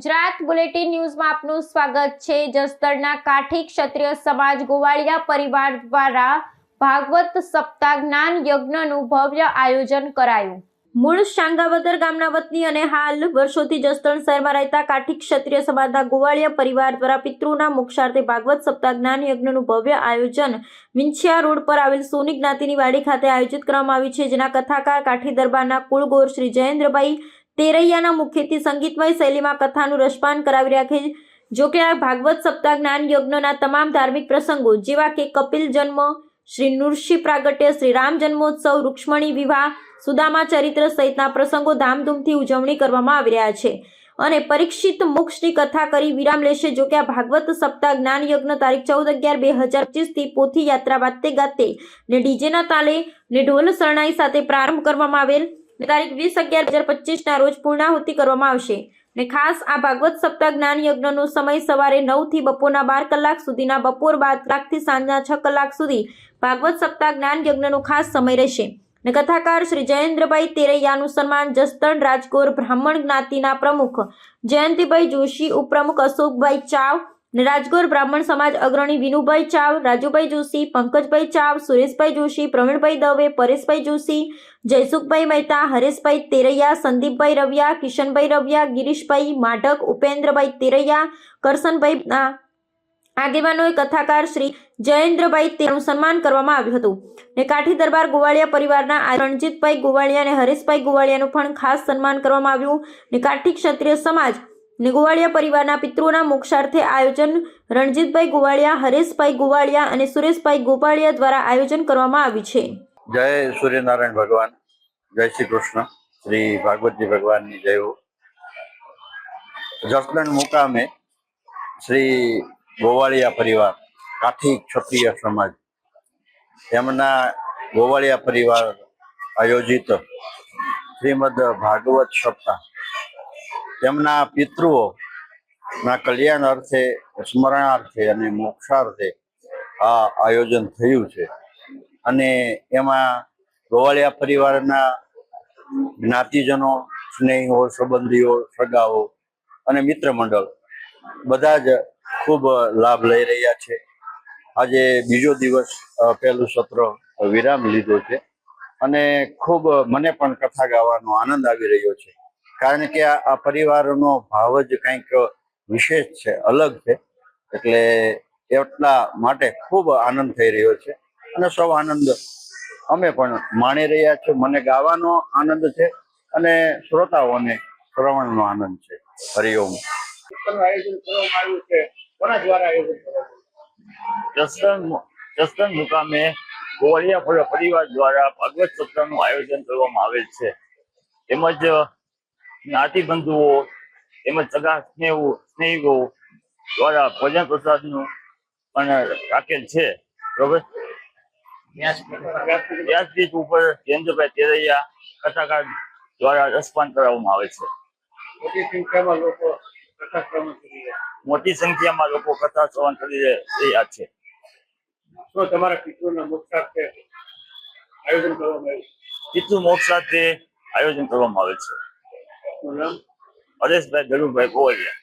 Gujarat bulletin ન્યૂઝમાં આપનું સ્વાગત છે. જસદણના કાઠી ક્ષત્રિય સમાજ ગોવાળિયા પરિવાર દ્વારા ભાગવત સપ્તાહ જ્ઞાન યજ્ઞનું ભવ્ય આયોજન કરાયું. મૂળ શાંગાવદર ગામના વતની અને હાલ વર્ષોથી જસદણ શહેરમાં રહેતા કાઠી ક્ષત્રિય સમાજના ગોવાળિયા પરિવાર દ્વારા પિતૃના મોક્ષાર્થે ભાગવત સપ્તાહ જ્ઞાન યજ્ઞનું ભવ્ય આયોજન વિંછિયા રોડ પર આવેલ સોની જ્ઞાતિની વાડી ખાતે આયોજિત કરવામાં આવ્યું છે. જેના કથાકાર કાઠી દરબારના કુળગોર શ્રી જયેન્દ્રભાઈ તેરૈયાના મુખ્યથી સંગીતમય શૈલીમાં કથાનું રસપાન કરાવી રાખે છે. જો કે આ ભાગવત સપ્તાહ જ્ઞાન યજ્ઞના તમામ ધાર્મિક પ્રસંગો, જેવા કે કપિલ જન્મ, શ્રી નૃષિ પ્રાગટ્ય, શ્રી રામ જન્મોત્સવ, રૂક્ષ્મણી વિવાહ, સુદામા ચરિત્ર સહિતના પ્રસંગો ધામધૂમથી ઉજવણી કરવામાં આવી રહ્યા છે અને પરીક્ષિત મોક્ષની કથા કરી વિરામ લેશે. જો કે આ ભાગવત સપ્તાહ જ્ઞાન યજ્ઞ તારીખ ચૌદ અગિયાર બે હજાર પચીસથી પોથી યાત્રા વાતે ગાતે ને ડીજેના તાલે ને ઢોલ શરણાઈ સાથે પ્રારંભ કરવામાં આવેલ તારીખ વીસ અગિયાર હજાર પચીસના રોજ પૂર્ણાહુતિ કરવામાં આવશે. ને ખાસ આ ભાગવત સપ્તાહ જ્ઞાન યજ્ઞનો સમય સવારે નવથી બપોરના બાર કલાક સુધીના બપોર બાદ કલાકથી સાંજના છ કલાક સુધી ભાગવત સપ્તાહ જ્ઞાન યજ્ઞનો ખાસ સમય રહેશે. ને કથાકાર શ્રી જયેન્દ્રભાઈ તેરૈયાનું સન્માન જસદણ રાજકોર બ્રાહ્મણ જ્ઞાતિના પ્રમુખ જયંતિભાઈ જોશી, ઉપપ્રમુખ અશોકભાઈ ચાવ રાજગોર બ્રાહ્મણ સમાજ અગ્રણી વિનુભાઈ ચાવ, રાજુભાઈ જોશી, પંકજભાઈ ચાવ, સુરેશભાઈ જોશી, પ્રવીણભાઈ દવે, પરેશભાઈ જોશી, જયસુખભાઈ મહેતા, હરેશભાઈ તેરૈયા, સંદીપભાઈ રવિયા, કિશનભાઈ રવિયા, ગિરીશભાઈ માઢક, ઉપેન્દ્રભાઈ તેરૈયા કરસનભાઈ આ, આગેવાનોએ કથાકાર શ્રી જયેન્દ્રભાઈ તેનું સન્માન કરવામાં આવ્યું હતું. ને કાઠી દરબાર ગોવાળિયા પરિવારના રણજીતભાઈ ગોવાળિયા અને હરેશભાઈ ગોવાળિયાનું પણ ખાસ સન્માન કરવામાં આવ્યું. ને કાઠી ક્ષત્રિય સમાજ ને પરિવારના પિતૃના મોક્ષાર્થે આયોજન રણજીતભાઈ ગોવાળિયા, હરેશભાઈ ગોવાળિયા અને સુરેશભાઈ ગોપાળિયા દ્વારા આયોજન કરવામાં આવ્યું છે. જય સૂર્યનારાયણ ભગવાન. જય શ્રી કૃષ્ણ. શ્રી ભાગવતજી ભગવાનની જય જસદણ મુકામે શ્રી ગોવાળિયા પરિવાર, કાઠી ક્ષત્રિય સમાજ એમના ગોવાળિયા પરિવાર આયોજિત શ્રીમદ ભાગવત સપ્તાહ તેમના પિતૃઓ, ના કલ્યાણ અર્થે, સ્મરણાર્થે અને મોક્ષાર્થે આ આયોજન થયું છે. અને એમાં ગોવાળિયા પરિવારના જ્ઞાતિજનો, સ્નેહીઓ, સંબંધીઓ, સગાઓ અને મિત્ર મંડળ બધા જ ખૂબ લાભ લઈ રહ્યા છે. આજે બીજો દિવસ પહેલું સત્ર વિરામ લીધો છે અને ખૂબ મને પણ કથા ગાવાનો આનંદ આવી રહ્યો છે. કારણ કે આ પરિવારનો ભાવ જ કંઈક વિશેષ છે અલગ છે. એટલે એટલા માટે ખૂબ આનંદ થઈ રહ્યો છે અને સૌ આનંદ અમે પણ માણી રહ્યા છીએ. મને ગાવાનો આનંદ છે અને શ્રોતાઓને શ્રવણનો આનંદ છે. હરિઓમ કીર્તનનું આયોજન કરવામાં આવ્યું છે. કોના દ્વારા જસદણ મુકામે ગોવાળિયા ફળ પરિવાર દ્વારા ભાગવત સત્રનું આયોજન કરવામાં આવેલ છે. તેમજ જ્ઞાતિ બંધુઓ તેમજ સગા સ્નેહો સ્નેહીઓ દ્વારા ભોજન પ્રસાદનું પણ રાખેલ છે. બરોબર? વ્યાસપીઠ ઉપર જયેન્દ્રભાઈ તેરૈયા કથાકાર દ્વારા રસપાન કરાવવામાં આવે છે. મોટી સંખ્યામાં લોકો કથા શ્રવણ કરી રહ્યા મોટી સંખ્યામાં લોકો કથા શ્રવણ કરી રહ્યા છે. શું તમારા પિતૃના સાથે આયોજન કરવામાં આવ્યું? પિતૃ મોક્ષ સાથે આયોજન કરવામાં આવે છે. હરેશભાઈ ધરુભાઈ ગોવાળિયા